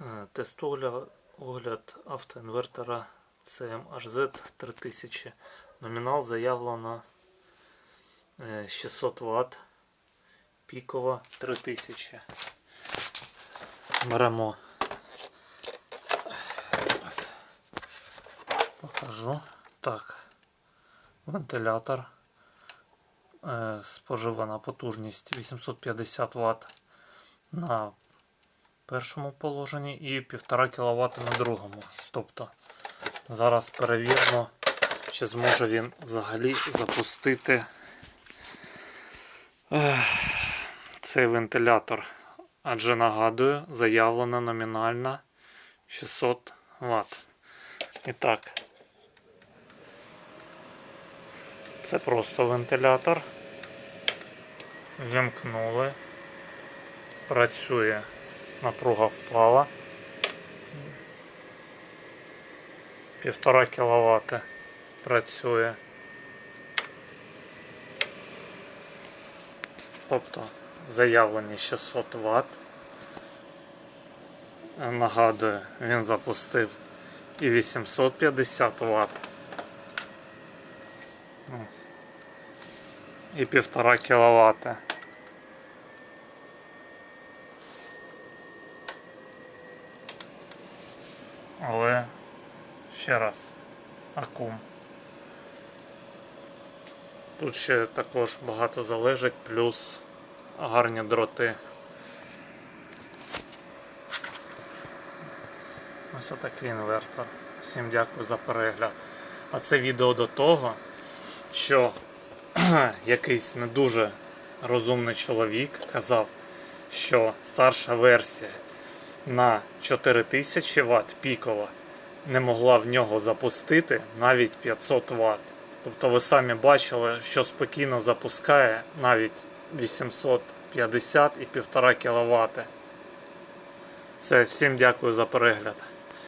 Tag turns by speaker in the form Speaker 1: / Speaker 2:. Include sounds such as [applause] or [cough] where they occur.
Speaker 1: Е, Тестогляд огляд автоінвертора CMRZ 3000. Номінал заявлено е, 600 Вт. Пікова 3000. Беремо. Зараз покажу. Так. Вентилятор. Е, Споживана потужність 850 Вт на першому положенні і 1,5 кВт на другому. Тобто зараз перевіримо, чи зможе він взагалі запустити цей вентилятор. Адже нагадую, заявлена номінальна 600 Вт. І так, це просто вентилятор. Вімкнули. Працює. Напруга впала. Півтора кВт працює. Тобто заявлені 600 Вт. Нагадую, він запустив і 850 Вт. І півтора кВт. Але ще раз акум. Тут ще також багато залежить, плюс гарні дроти. Ось отакий інвертор. Всім дякую за перегляд. А це відео до того, що [clears throat] якийсь не дуже розумний чоловік казав, що старша версія на 4000 Вт пікова не могла в нього запустити навіть 500 Вт. Тобто ви самі бачили, що спокійно запускає навіть 850 і 1,5 кВт. Все, всім дякую за перегляд.